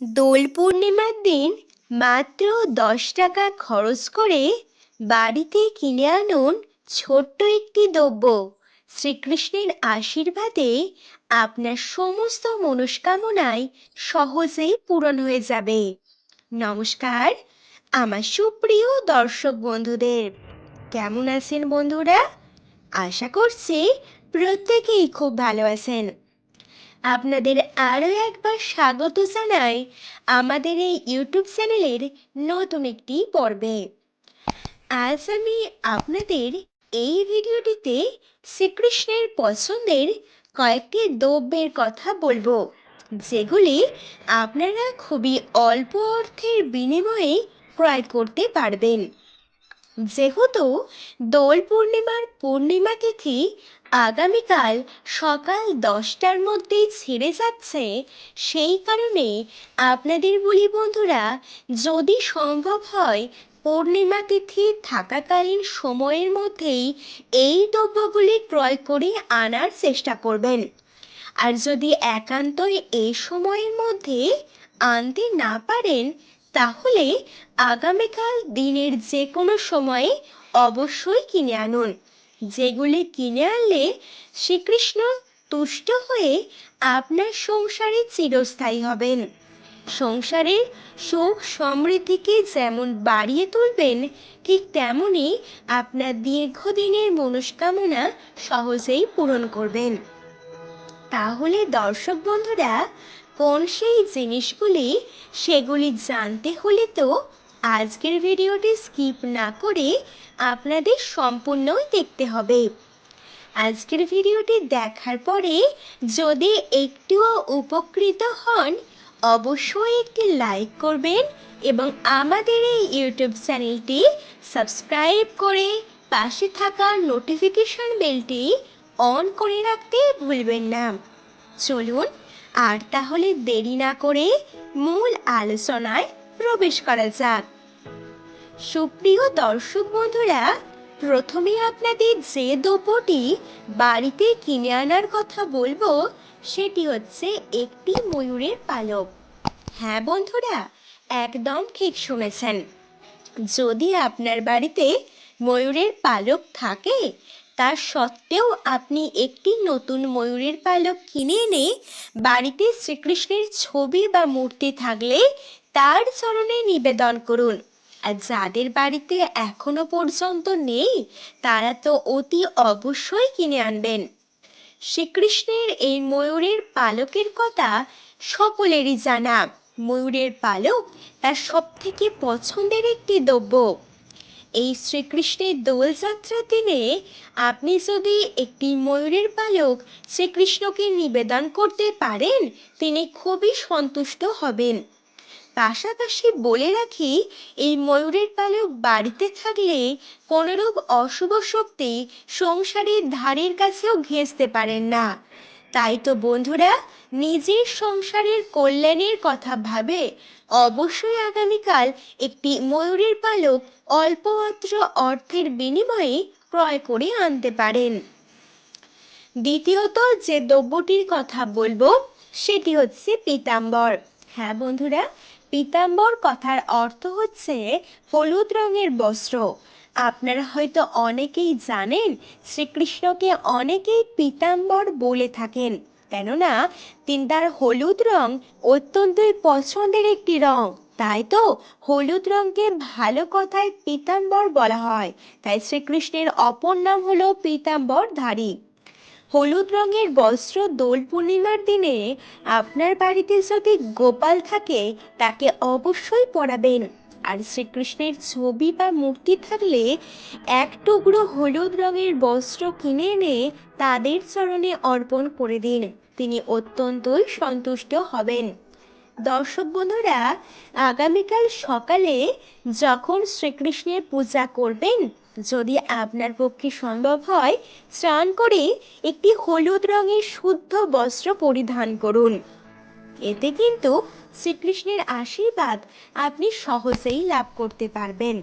দোল পূর্ণিমার দিন মাত্র দশ টাকা খরচ করে বাড়িতে কিনে আনুন ছোট্ট একটি দ্রব্য। শ্রীকৃষ্ণের আশীর্বাদে আপনার সমস্ত মনস্কামনাই সহজেই পূরণ হয়ে যাবে। নমস্কার, আমার সুপ্রিয় দর্শক বন্ধুদের। কেমন আছেন বন্ধুরা? আশা করছি প্রত্যেকেই খুব ভালো আছেন। আপনাদের আরও একবার স্বাগত জানাই আমাদের এই ইউটিউব চ্যানেলের নতুন একটি পর্বে। আজ আমি আপনাদের এই ভিডিওটিতে শ্রীকৃষ্ণের পছন্দের কয়েকটি দ্রব্যের কথা বলব, যেগুলি আপনারা খুবই অল্প অর্থের বিনিময়ে ক্রয় করতে পারবেন। যেহেতু দোল পূর্ণিমার পূর্ণিমা তিথি আগামীকাল সকাল দশটার মধ্যেই ছেড়ে যাচ্ছে, সেই কারণে আপনাদের বলি বন্ধুরা, যদি সম্ভব হয় পূর্ণিমা তিথি থাকাকালীন সময়ের মধ্যেই এই দ্রব্যগুলি ক্রয় করে আনার চেষ্টা করবেন। আর যদি একান্তই এই সময়ের মধ্যে আনতে না পারেন তাহলে আগামীকাল দিনের যে কোনো সময়ে অবশ্যই কিনে আনুন। যেগুলি কিনে আনলে শ্রীকৃষ্ণ তুষ্ট হয়ে আপনার সংসারে চিরস্থায়ী হবেন। সংসারের সুখ সমৃদ্ধিকে যেমন বাড়িয়ে তুলবেন, ঠিক তেমনই আপনার দীর্ঘদিনের মনস্কামনা সহজেই পূরণ করবেন। তাহলে দর্শক বন্ধুরা কোন সেই জিনিসগুলি সেগুলি জানতে হলে তো আজকের ভিডিওটি স্কিপ না করে আপনাদের সম্পূর্ণই দেখতে হবে। আজকের ভিডিওটি দেখার পরে যদি একটুও উপকৃত হন, অবশ্যই একটি লাইক করবেন এবং আমাদের এই ইউটিউব চ্যানেলটি সাবস্ক্রাইব করে পাশে থাকা নোটিফিকেশন বেলটি অন করে রাখতে ভুলবেন না। চলুন আর তাহলে দেরি না করে মূল আলোচনায় প্রবেশ করা যাক। সুপ্রিয় দর্শক বন্ধুরা, প্রথমে আপনাদের যে দ্রব্যটি বাড়িতে কিনে আনার কথা বলব, সেটি হচ্ছে একটি ময়ূরের পালক। হ্যাঁ বন্ধুরা, একদম ঠিক শুনেছেন। যদি আপনার বাড়িতে ময়ূরের পালক থাকে তা সত্ত্বেও আপনি একটি নতুন ময়ূরের পালক কিনে এনে বাড়িতে শ্রীকৃষ্ণের ছবি বা মূর্তি থাকলে তার চরণে নিবেদন করুন। আর যাদের বাড়িতে এখনও পর্যন্ত নেই, তারা তো অতি অবশ্যই কিনে আনবেন। শ্রীকৃষ্ণের এই ময়ূরের পালকের কথা সকলেরই জানা। ময়ূরের পালক তার সব থেকে পছন্দের একটি দ্রব্য। এই শ্রীকৃষ্ণের দোলযাত্রার দিনে আপনি যদি একটি ময়ূরের পালক শ্রীকৃষ্ণকে নিবেদন করতে পারেন, তিনি খুবই সন্তুষ্ট হবেন। পাশাপাশি বলে রাখি, এই ময়ূরের পালক বাড়িতে থাকলে কোনোরূপ অশুভ শক্তি সংসারের ধারের কাছেও ঘেঁচতে পারেন না। তাই তো বন্ধুরা, নিজের সংসারের কল্যাণের কথা ভাবে অবশ্যই আগামীকাল একটি ময়ূরের পালক অল্প মাত্র অর্থের বিনিময়ে ক্রয় করে আনতে পারেন। দ্বিতীয়ত যে দ্রব্যটির কথা বলব, সেটি হচ্ছে পিতাম্বর। হ্যাঁ বন্ধুরা, পিতাম্বর কথার অর্থ হচ্ছে হলুদ রঙের বস্ত্র। আপনারা হয়তো অনেকেই জানেন, শ্রীকৃষ্ণকে অনেকেই পিতাম্বর বলে থাকেন। কেননা, তিনি তার হলুদ রং অত্যন্তই পছন্দের একটি রং। তাই তো হলুদ রঙকে ভালো কথায় পিতাম্বর বলা হয়। তাই শ্রীকৃষ্ণের অপর নাম হলো পিতাম্বরধারী। হলুদ রঙের বস্ত্র দোল পূর্ণিমার দিনে আপনার বাড়িতে যদি গোপাল থাকে, তাকে অবশ্যই পরাবেন। আর শ্রীকৃষ্ণের ছবি বা মূর্তি থাকলে এক টুকরো হলুদ রঙের বস্ত্র কিনে এনে তাদের চরণে অর্পণ করে দিন। তিনি অত্যন্তই সন্তুষ্ট হবেন। দর্শক বন্ধুরা, আগামীকাল সকালে যখন শ্রীকৃষ্ণের পূজা করবেন, যদি আপনার পক্ষে সম্ভব হয়, স্নান করে একটি হলুদ রঙের শুদ্ধ বস্ত্র পরিধান করুন। এতে কিন্তু শ্রীকৃষ্ণের আশীর্বাদ আপনি সহজেই লাভ করতে পারবেন।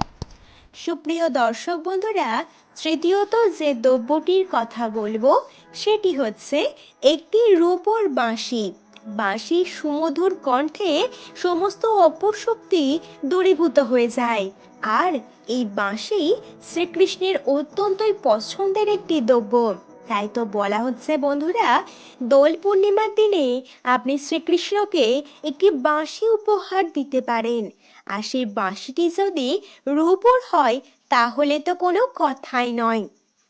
সুপ্রিয় দর্শক বন্ধুরা, তৃতীয়ত যে দ্রব্যটির কথা বলব, সেটি হচ্ছে একটি রূপর বাঁশি। বাঁশির সুমধুর কণ্ঠে সমস্ত অপশক্তি দূরীভূত হয়ে যায়। আর এই বাঁশি শ্রীকৃষ্ণের অত্যন্তই পছন্দের একটি দ্রব্য। তাই তো বলা হচ্ছে, বন্ধুরা, দোল পূর্ণিমার দিনে আপনি শ্রীকৃষ্ণকে একটি বাঁশি উপহার দিতে পারেন। আর সেই বাঁশিটি যদি রূপোর হয়, তাহলে তো কোনো কথাই নয়।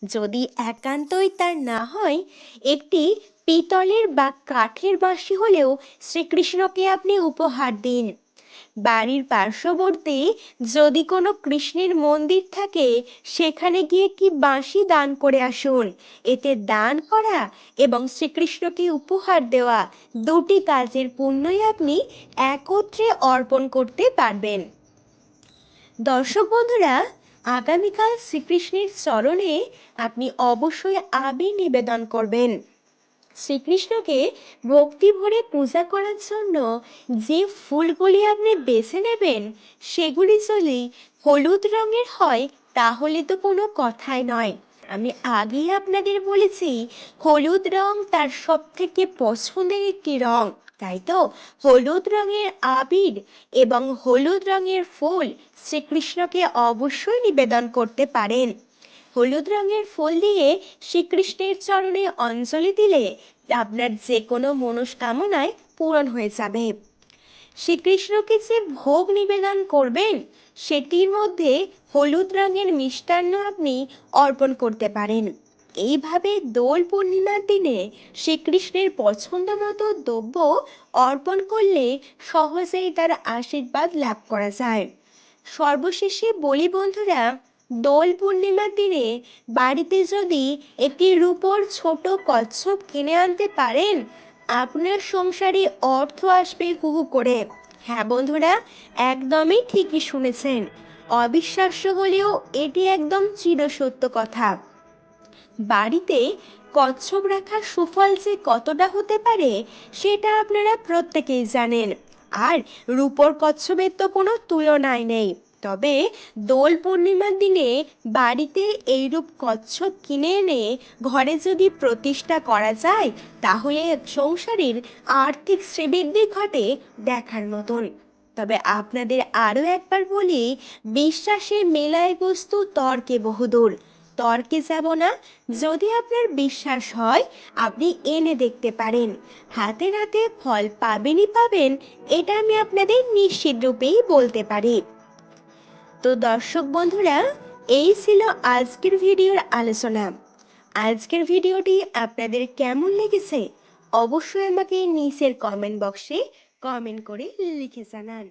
যদি একান্তই তার না হয়, একটি পিতলের বা কাঠের বাঁশি হলেও শ্রীকৃষ্ণকে আপনি উপহার দিন। বাড়ির পার্শ্ববর্তী যদি কোনো কৃষ্ণের মন্দির থাকে, সেখানে গিয়ে কি বাঁশি দান করে আসুন। এতে দান করা এবং শ্রীকৃষ্ণকে উপহার দেওয়া দুটি কাজের পুণ্যই আপনি একত্রে অর্পণ করতে পারবেন। দর্শক বন্ধুরা, আগামীকাল শ্রীকৃষ্ণের চরণে আপনি অবশ্যই আবির নিবেদন করবেন। শ্রীকৃষ্ণকে ভক্তি ভরে পূজা করার জন্য যে ফুলগুলি আপনি বেছে নেবেন, সেগুলি যদি হলুদ রঙের হয়, তাহলে তো কোনো কথাই নয়। আমি আগেই আপনাদের বলেছি, হলুদ রং তার সব থেকে পছন্দের একটি রং। তাই তো? হলুদ রঙের আবির এবং হলুদ রঙের ফুল শ্রীকৃষ্ণকে অবশ্যই নিবেদন করতে পারেন। হলুদ রঙের ফুল দিয়ে শ্রীকৃষ্ণের চরণে অঞ্জলি দিলে আপনার যে কোনো মনস্কামনায় পূরণ হয়ে যাবে। শ্রীকৃষ্ণকে যে ভোগ নিবেদন করবেন, সেটির মধ্যে হলুদ রঙের মিষ্টান্ন আপনি অর্পণ করতে পারেন। এইভাবে দোল পূর্ণিমার দিনে শ্রীকৃষ্ণের পছন্দ মতো দ্রব্য অর্পণ করলে সহজেই তার আশীর্বাদ লাভ করা যায়। সর্বশেষে বলি বন্ধুরা দোল পূর্ণিমার দিনে বাড়িতে যদি একটি রূপোর ছোট কচ্ছপ কিনে আনতে পারেন, আপনার সংসারে অর্থ আসবে হু হু করে। হ্যাঁ বন্ধুরা, একদমই ঠিকই শুনেছেন। অবিশ্বাস্য হলেও এটি একদম চিরসত্য কথা। বাড়িতে কচ্ছপ রাখার সুফল যে কতটা হতে পারে, সেটা আপনারা প্রত্যেকেই জানেন। আর রূপর কচ্ছপের তো কোনো তুলনাই নেই। তবে দোল পূর্ণিমার দিনে বাড়িতে এইরূপ কচ্ছপ কিনে এনে ঘরে যদি প্রতিষ্ঠা করা যায়, তাহলে সংসারের আর্থিক শ্রীবৃদ্ধি ঘটে দেখার মতন। তবে আপনাদের আরও একবার বলি, বিশ্বাসের মেলায় বস্তু তর্কে বহুদূর। তর্কে যাব না। যদি আপনার বিশ্বাস হয়, আপনি এনে দেখতে পারেন। হাতে হাতে ফল পাবেনই পাবেন, এটা আমি আপনাদের নিশ্চিত রূপেই বলতে পারি। তো দর্শক বন্ধুরা, এই ছিল আজকের ভিডিওর আলোচনা। আজকের ভিডিওটি আপনাদের কেমন লেগেছে? অবশ্যই আমাকে নিচের কমেন্ট বক্সে কমেন্ট করে লিখে জানান।